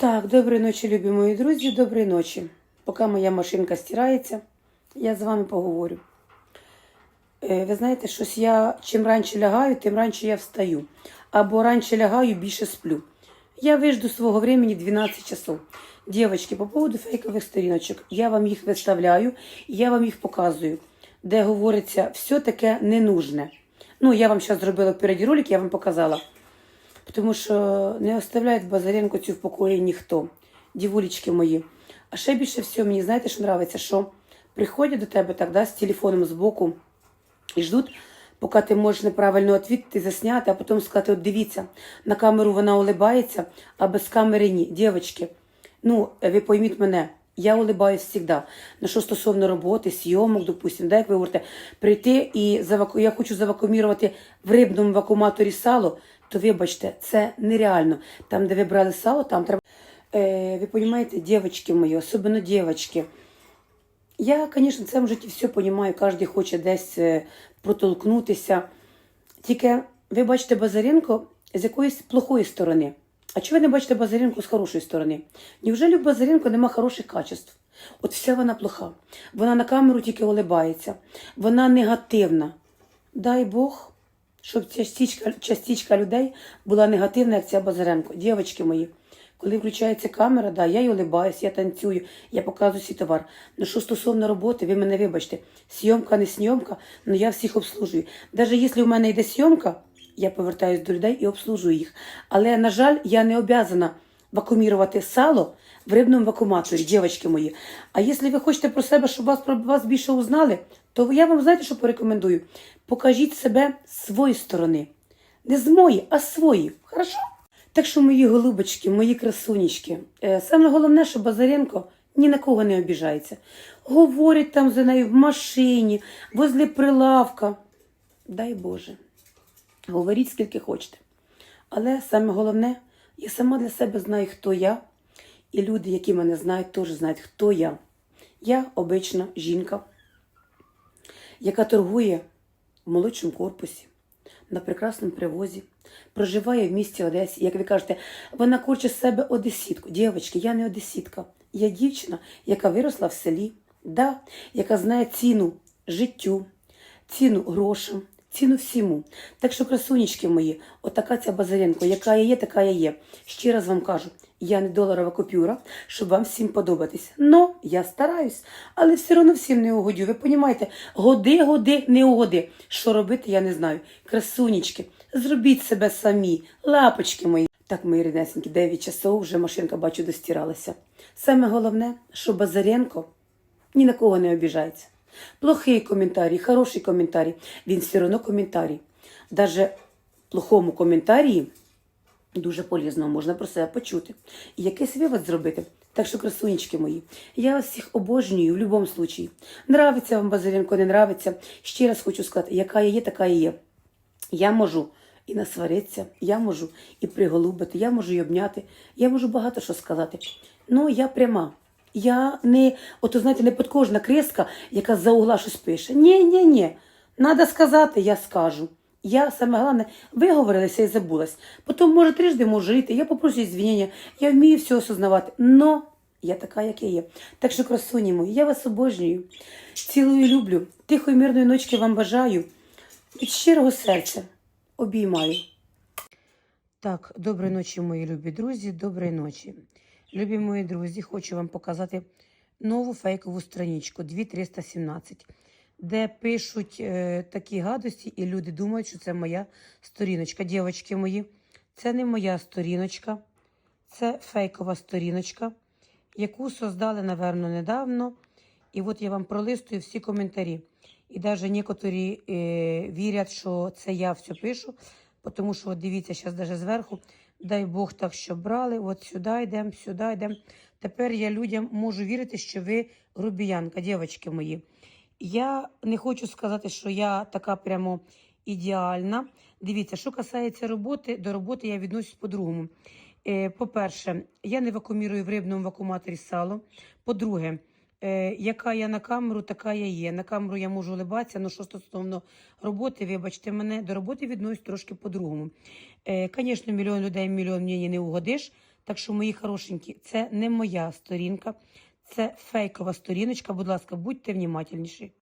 Так, доброї ночі, любі мої друзі, доброї ночі. Поки моя машинка стирається, я з вами поговорю. Е, Ви знаєте, щось я чим раніше лягаю, тим раніше я встаю. Або раніше лягаю, більше сплю. Я вижду свого времени 12 часов. Дівчатки, по поводу фейкових сторіночок, я вам їх виставляю, я вам їх показую, де говориться все таке ненужне. Ну, я вам зараз зробила впереді ролик, я вам показала. Тому що не оставляють Базаренко цю в покої ніхто, дівулечки мої. А ще більше всього мені знаєте, що подобається, що приходять до тебе так, да, з телефоном збоку і ждуть, поки ти можеш неправильно відповідати, засняти, а потім сказати, от дивіться, на камеру вона улибається, а без камери ні. Дівчатки, ну, ви пойміть мене, я улибаюсь завжди. На що стосовно роботи, зйомок, допустим, да, як ви говорите, прийти і заваку... я хочу завакуумірувати в рибному вакууматорі сало, то вибачте, це нереально. Там, де ви брали сало, там треба. Е, ви розумієте, дівчатки мої, особливо дівчатки. Я, звісно, в цьому житті все розумію, кожен хоче десь е, протолкнутися. Тільки ви бачите Базаренко з якоїсь плохої сторони. А чого ви не бачите Базаренко з хорошої сторони? Невже в Базаренко нема хороших качеств? От вся вона плоха. Вона на камеру тільки улибається. Вона негативна. Дай Бог, щоб частичка, частичка людей була негативна, як ця Базаренко. Дівчатки мої, коли включається камера, да, я й улибаюсь, я танцюю, я показую свій товар. Ну що стосовно роботи, ви мене вибачте, зйомка не сйомка, але я всіх обслужую. Навіть якщо в мене йде сйомка, я повертаюсь до людей і обслужую їх. Але, на жаль, я не обязана вакуумірувати сало в рибному вакууматорі, дівчатки мої. А якщо ви хочете про себе, щоб вас про вас більше узнали, то я вам знаєте, що порекомендую? Покажіть себе з своєї сторони. Не з моєї, а з свої. Хорошо? Так що, мої голубочки, мої красунечки, е, саме головне, що Базаренко ні на кого не обіжається. Говорять там за нею в машині, возле прилавка. Дай Боже. Говоріть скільки хочете. Але саме головне, я сама для себе знаю, хто я, і люди, які мене знають, теж знають, хто я. Я обична жінка, яка торгує в молодшому корпусі на прекрасному привозі, проживає в місті Одесі. Як ви кажете, вона хоче з себе одесітку. Дівчатки, я не одесітка. Я дівчина, яка виросла в селі, да, яка знає ціну життю, ціну грошам, ціну всьому. Так що, красунечки мої, отака ця Базаренко, яка я є, така я є. Ще раз вам кажу, я не доларова купюра, щоб вам всім подобатись. Но я стараюсь, але все одно всім не угодю. Ви розумієте, годи, годи, не угоди. Що робити, я не знаю. Красунечки, зробіть себе самі, лапочки мої. Так, мої ріднесенькі, 9 часов вже машинка, бачу, достиралася. Саме головне, що Базаренко ні на кого не обіжається. Плохий коментарій, хороший коментарій, він все одно коментарій. Даже плохому коментарі дуже полезно можна про себе почути. І якийсь вивод зробити. Так що, красунечки мої, я вас всіх обожнюю в будь-якому випадку. Нравиться вам Базаренко, не нравиться. Ще раз хочу сказати, яка я є, така я є. Я можу і насваритися, я можу і приголубити, я можу і обняти, я можу багато що сказати. Ну, я пряма. Я не, ото знаєте, не подкожна креска, яка за угла щось пише. Ні, ні, ні. Надо сказати, я скажу. Я саме головне виговорилася і забулась. Потім, може, трижди можу жити, я попрошу звінення, я вмію все осознавати. Но я така, як я є. Так що, красуні мої, я вас обожнюю. Цілую, люблю. Тихої мирної ночки вам бажаю. Від щирого серця обіймаю. Так, доброї ночі, мої любі друзі, доброї ночі. Любі мої друзі, хочу вам показати нову фейкову страничку 2317, де пишуть е, такі гадості, і люди думають, що це моя сторіночка. Дівчатки мої, це не моя сторіночка, це фейкова сторіночка, яку создали, напевно, недавно. І от я вам пролистую всі коментарі. І навіть некоторі е, вірять, що це я все пишу, тому що от дивіться, зараз навіть зверху, дай Бог так, що брали, от сюди йдемо, сюди йдемо. Тепер я людям можу вірити, що ви грубіянка, дівчатки мої. Я не хочу сказати, що я така прямо ідеальна. Дивіться, що касається роботи, до роботи я відношусь по-другому. Е, По-перше, я не вакуумірую в рибному вакууматорі сало. По-друге, е, яка я на камеру, така я є. На камеру я можу улибатися, але що стосовно роботи, вибачте мене, до роботи відношусь трошки по-другому. Е, Звісно, мільйон людей, мільйон мені не угодиш. Так що, мої хорошенькі, це не моя сторінка, це фейкова сторіночка. Будь ласка, будьте внімательніші.